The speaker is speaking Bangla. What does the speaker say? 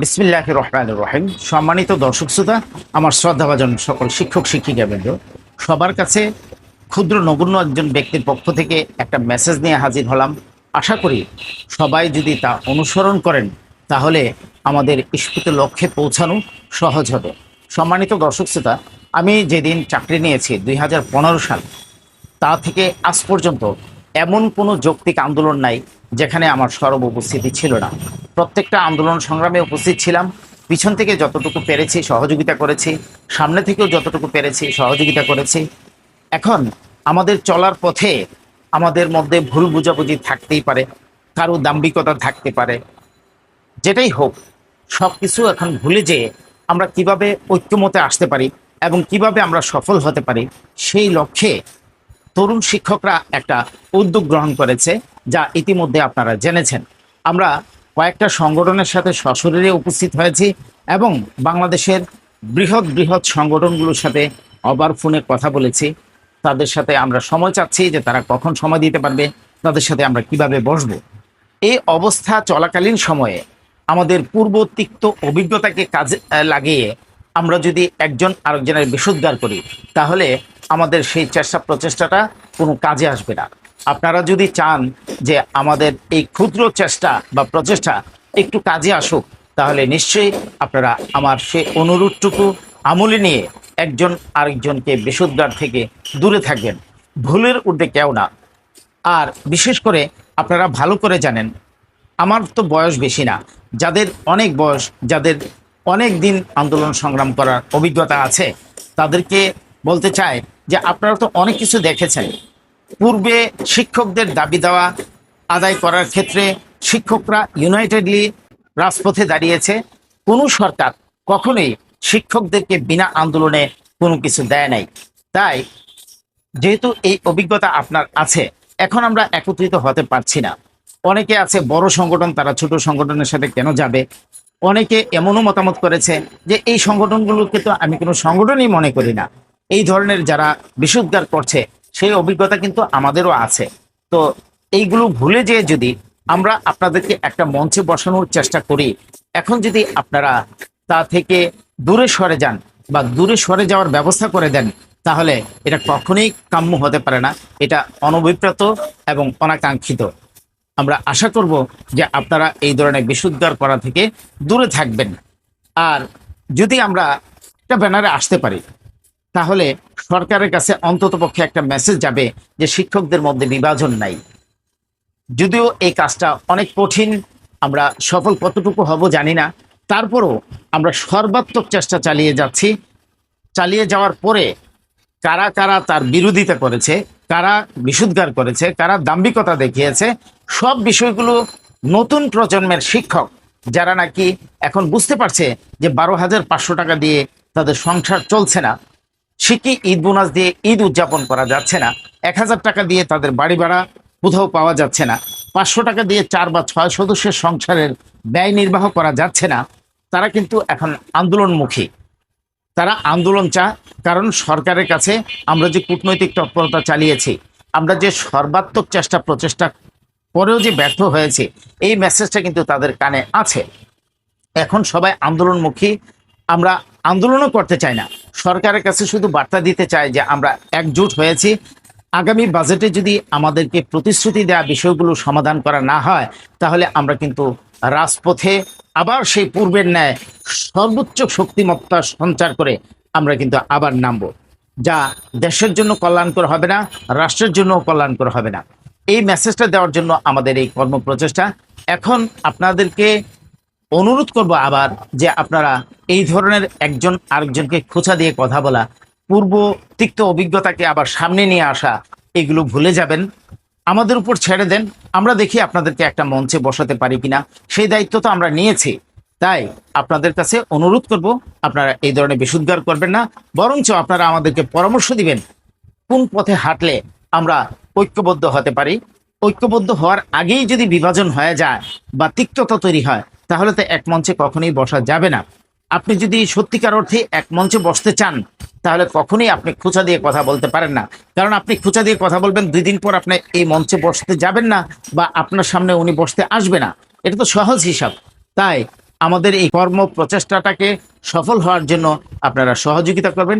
বিসমিল্লাহ রহমান রহিম সম্মানিত দর্শক শ্রোতা, আমার শ্রদ্ধাভাজন সকল শিক্ষক, শিক্ষিকাবৃন্দ, সবার কাছে ক্ষুদ্র নগণ্য একজন ব্যক্তির পক্ষ থেকে একটা মেসেজ নিয়ে হাজির হলাম। আশা করি সবাই যদি তা অনুসরণ করেন, তাহলে আমাদের ইস্পিত লক্ষ্যে পৌঁছানো সহজ হবে। সম্মানিত দর্শক শ্রোতা, আমি যেদিন চাকরি নিয়েছি দুই হাজার পনেরো সাল, তা থেকে আজ পর্যন্ত এমন কোনো যৌক্তিক আন্দোলন নাই যেখানে আমার সরব উপস্থিতি ছিল না। প্রত্যেকটা আন্দোলন সংগ্রামে উপস্থিত ছিলাম। পিছন থেকে যতটুকু পেরেছি সহযোগিতা করেছি, সামনে থেকেও যতটুকু পেরেছি সহযোগিতা করেছি। এখন আমাদের চলার পথে আমাদের মধ্যে ভুল বুঝাবুঝি থাকতেই পারে, কারও দাম্ভিকতা থাকতে পারে। যেটাই হোক সব কিছু এখন ভুলে যেয়ে আমরা কীভাবে ঐক্যমতে আসতে পারি এবং কীভাবে আমরা সফল হতে পারি, সেই লক্ষ্যে তরুণ শিক্ষকরা একটা উদ্যোগ গ্রহণ করেছে, যা ইতিমধ্যে আপনারা জেনেছেন। আমরা কয়েকটা সংগঠনের সাথে সশরীরে উপস্থিত হয়েছি এবং বাংলাদেশের বৃহৎ বৃহৎ সংগঠনগুলোর সাথে অবার ফোনে কথা বলেছি। তাদের সাথে আমরা সময় চাচ্ছি যে তারা কখন সময় দিতে পারবে, তাদের সাথে আমরা কীভাবে বসবো। এই অবস্থা চলাকালীন সময়ে আমাদের পূর্ব তিক্ত অভিজ্ঞতাকে কাজে লাগিয়ে আমরা যদি একজন আরেকজনের বিশুদ্ধার করি, তাহলে আমাদের সেই চেষ্টা প্রচেষ্টাটা কোনো কাজে আসবে না। আপনারা যদি চান যে আমাদের এই ক্ষুদ্র চেষ্টা বা প্রচেষ্টা একটু কাজে আসুক, তাহলে নিশ্চয়ই আপনারা আমার সেই অনুরোধটুকু আমলে নিয়ে একজন আরেকজনকে বিশুদ্ধার থেকে দূরে থাকবেন। ভুলের ঊর্ধ্বে কেউ না। আর বিশেষ করে আপনারা ভালো করে জানেন, আমার তো বয়স বেশি না। যাদের অনেক বয়স, যাদের অনেক দিন আন্দোলন সংগ্রাম করার অভিজ্ঞতা আছে। তাদেরকে বলতে চাই যে আপনারা তো অনেক কিছু দেখেছেন। পূর্বে শিক্ষকদের দাবি দেওয়া আদায় করার ক্ষেত্রে শিক্ষকরা ইউনাইটেডলি রাজপথে দাঁড়িয়েছে। কোনো সরকার কখনোই শিক্ষকদেরকে বিনা আন্দোলনে কোনো কিছু দেয় নাই। তাই যেহেতু এই অভিজ্ঞতা আপনার আছে, এখন আমরা একত্রিত হতে পারছি না। অনেকে আছে, বড় সংগঠন, তারা ছোট সংগঠনের সাথে কেন যাবে? অনেকে এমনও মতামত করেছে যে এই সংগঠনগুলোকে তো আমি কোনো সংগঠনই মনে করি না। এই ধরনের যারা বিশুদ্ধার করছে, সেই অভিজ্ঞতা কিন্তু আমাদেরও আছে। তো এইগুলো ভুলে যেয়ে যদি আমরা আপনাদেরকে একটা মঞ্চে বসানোর চেষ্টা করি, এখন যদি আপনারা তা থেকে দূরে সরে যান বা দূরে সরে যাওয়ার ব্যবস্থা করে দেন, তাহলে এটা কখনোই কাম্য হতে পারে না। এটা অনভিপ্রেত এবং অনাকাঙ্ক্ষিত। আমরা আশা করব যে আপনারা এই ধরনের বিশুদ্ধার করা থেকে দূরে থাকবেন। আর যদি আমরা একটা ব্যানারে আসতে পারি, তাহলে সরকারের কাছে অন্ততপক্ষে একটা মেসেজ যাবে যে শিক্ষকদের মধ্যে বিভাজন নাই। যদিও এই কাজটা অনেক কঠিন, আমরা সফল কতটুকু হব জানি না। তারপরও আমরা সর্বাত্মক চেষ্টা চালিয়ে যাচ্ছি। চালিয়ে যাওয়ার পরে কারা কারা তার বিরোধিতা করেছে কারা বিশুদ্ধার করেছে কারা দাম্ভিকতা দেখিয়েছে। সব বিষয়গুলো নতুন প্রজন্মের শিক্ষক, যারা নাকি এখন বুঝতে পারছে যে বারো হাজার পাঁচশো টাকা দিয়ে তাদের সংসার চলছে না। শিখি ঈদ বোনাস দিয়ে ঈদ উদযাপন করা যাচ্ছে না। এক হাজার টাকা দিয়ে তাদের বাড়ি ভাড়া কোথাও পাওয়া যাচ্ছে না। পাঁচশো টাকা দিয়ে চার বা ছয় সদস্যের সংসারের ব্যয় নির্বাহ করা যাচ্ছে না। তারা কিন্তু এখন আন্দোলনমুখী। তারা আন্দোলন চা কারণ সরকারের কাছে আমরা যে কূটনৈতিক তৎপরতা চালিয়েছি, আমরা যে সর্বাত্মক চেষ্টা প্রচেষ্টা পরেও যে ব্যর্থ হয়েছে, এই মেসেজটা কিন্তু তাদের কানে আছে। এখন সবাই আন্দোলনমুখী, আমরা আন্দোলনও করতে চাই না। সরকারের কাছে শুধু বার্তা দিতে চাই যে আমরা একজোট হয়েছি। আগামী বাজেটে যদি আমাদেরকে প্রতিশ্রুতি দেওয়া বিষয়গুলো সমাধান করা না হয়, তাহলে আমরা কিন্তু রাজপথে আবার সেই পূর্বের ন্যায় সর্বোচ্চ শক্তিমত্তা সঞ্চার করে আমরা কিন্তু আবার নামবো, যা দেশের জন্য কল্যাণকর হবে না, রাষ্ট্রের জন্য কল্যাণকর হবে না। এই মেসেজটা দেওয়ার জন্য আমাদের এই কর্মপ্রচেষ্টা। এখন আপনাদেরকে অনুরোধ করব আবার যে আপনারা এই ধরনের একজন আরেকজনকে খোঁচা দিয়ে কথা বলা পূর্ব তিক্ত অভিজ্ঞতাকে আবার সামনে নিয়ে আসা, এগুলো ভুলে যাবেন। আমাদের উপর ছেড়ে দেন। আমরা দেখি আপনাদেরকে একটা মঞ্চে বসাতে পারি কিনা। সেই দায়িত্ব তো আমরা নিয়েছি। তাই আপনাদের কাছে অনুরোধ করব, আপনারা এই ধরনের বিশুদ্ধার করবেন না। বরঞ্চ আপনারা আমাদেরকে পরামর্শ দিবেন, কোন পথে হাঁটলে আমরা ঐক্যবদ্ধ হতে পারি। ঐক্যবদ্ধ হওয়ার আগেই যদি বিভাজন হয়ে যায় বা তিক্ততা তৈরি হয়, তাহলে তো এক মঞ্চে কখনোই বসা যাবে না। আপনি যদি সত্যিকার অর্থে এক মঞ্চে বসতে চান, তাহলে কখনোই আপনি খোঁচা দিয়ে কথা বলতে পারেন না। কারণ আপনি খোঁচা দিয়ে কথা বলবেন, দুই দিন পর আপনি এই মঞ্চে বসতে যাবেন না বা আপনার সামনে উনি বসতে আসবে না। এটা তো সহজ হিসাব। তাই আমাদের এই কর্ম প্রচেষ্টাটাকে সফল হওয়ার জন্য আপনারা সহযোগিতা করবেন।